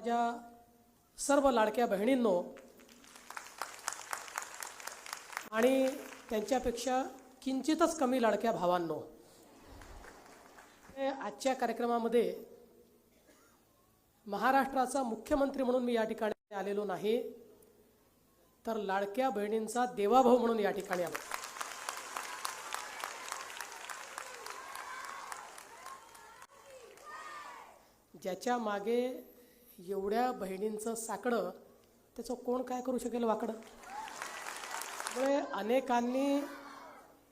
माझ्या सर्व लाडक्या बहिणींनो आणि त्यांच्यापेक्षा किंचितच कमी लाडक्या भावांनो हे आजच्या कार्यक्रमामध्ये महाराष्ट्राचा मुख्यमंत्री म्हणून मी या ठिकाणी आलेलो नाही तर लाडक्या बहिणींचा देवाभाऊ म्हणून या ठिकाणी आलो. ज्याच्या मागे एवढ्या बहिणींचं साकडं त्याचं कोण काय करू शकेल वाकडं? त्यामुळे अनेकांनी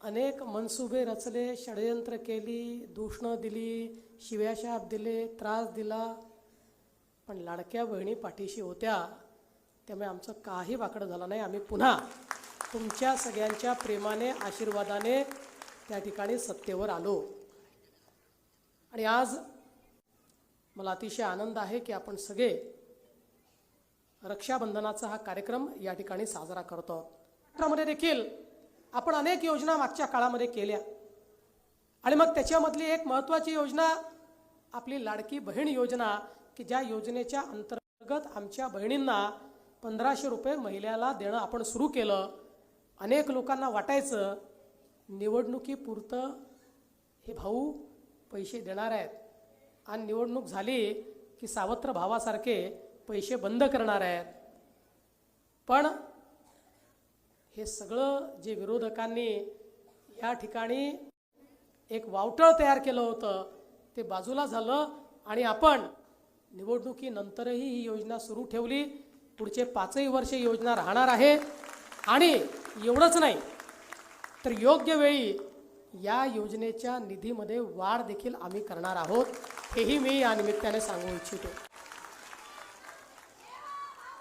अनेक मनसुबे रचले षडयंत्र केली दूषणं दिली शिव्याशाप दिले त्रास दिला. पण लाडक्या बहिणी पाठीशी होत्या त्यामुळे आमचं काही वाकडं झालं नाही. आम्ही पुन्हा तुमच्या सगळ्यांच्या प्रेमाने आशीर्वादाने त्या ठिकाणी सत्तेवर आलो. आणि आज मला अतिशय आनंद आहे की आपण सगळे रक्षाबंधनाचा हा कार्यक्रम या ठिकाणी साजरा करतो. आहोत देखील आपण अनेक योजना मागच्या काळामध्ये केल्या. आणि मग त्याच्यामधली एक महत्त्वाची योजना आपली लाडकी बहीण योजना की ज्या योजनेच्या अंतर्गत आमच्या बहिणींना पंधराशे रुपये महिन्याला देणं आपण सुरू केलं. अनेक लोकांना वाटायचं निवडणुकीपुरतं हे भाऊ पैसे देणार आहेत. आणि निवडणूक झाली की सावत्र भावासारखे पैसे बंद करणार आहेत. पण हे सगळं जे विरोधकांनी या ठिकाणी एक वावटळ तयार केलं होतं ते बाजूला झालं आणि आपण निवडणुकीनंतरही ही योजना सुरू ठेवली. पुढचे पाचही वर्ष योजना राहणार आहे. आणि एवढंच नाही तर योग्य वेळी या योजनेच्या निधीमध्ये वाढ देखील आम्ही करणार आहोत हेही मी या निमित्ताने सांगू इच्छितो.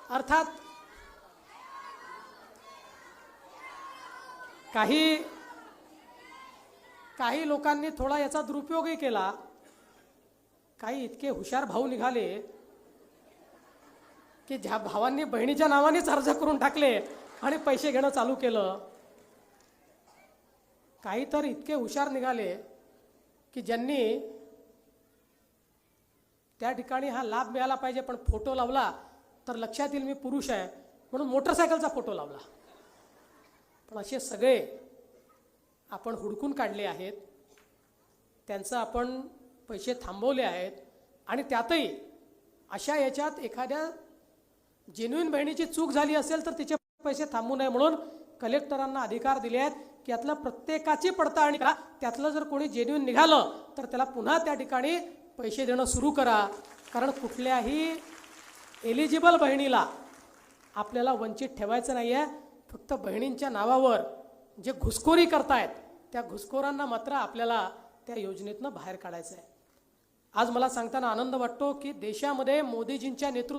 अर्थात काही काही लोकांनी थोडा याचा दुरुपयोगही केला. काही इतके हुशार भाऊ निघाले की ज्या भावांनी बहिणीच्या नावानेच अर्ज करून टाकले आणि पैसे घेणं चालू केलं. काही तर इतके हुशार निघाले की ज्यांनी त्या ठिकाणी हा लाभ मिळाला पाहिजे पण फोटो लावला तर लक्षात येईल मी पुरुष आहे म्हणून मोटरसायकलचा फोटो लावला. पण असे सगळे आपण हुडकून काढले आहेत. त्यांचं आपण पैसे थांबवले आहेत आणि त्यातही अशा याच्यात एखाद्या जेन्युईन बहिणीची चूक झाली असेल तर तिचे पैसे थांबू नये म्हणून कलेक्टरांना अधिकार दिले आहेत. यातलं प्रत्येकाची पडताळणी करा. त्यातलं जर कोणी जेन्युन निघालं तर त्याला पुन्हा त्या ठिकाणी पैसे देणं सुरू करा. कारण कुठल्याही एलिजिबल बहिणीला आपल्याला वंचित ठेवायचं नाही आहे फक्त बहिणींच्या नावावर जे घुसखोरी करतायत त्या घुसखोरांना मात्र आपल्याला त्या योजनेतनं बाहेर काढायचं आहे आज मला सांगताना आनंद वाटतो की देशामध्ये मोदीजींच्या नेतृत्व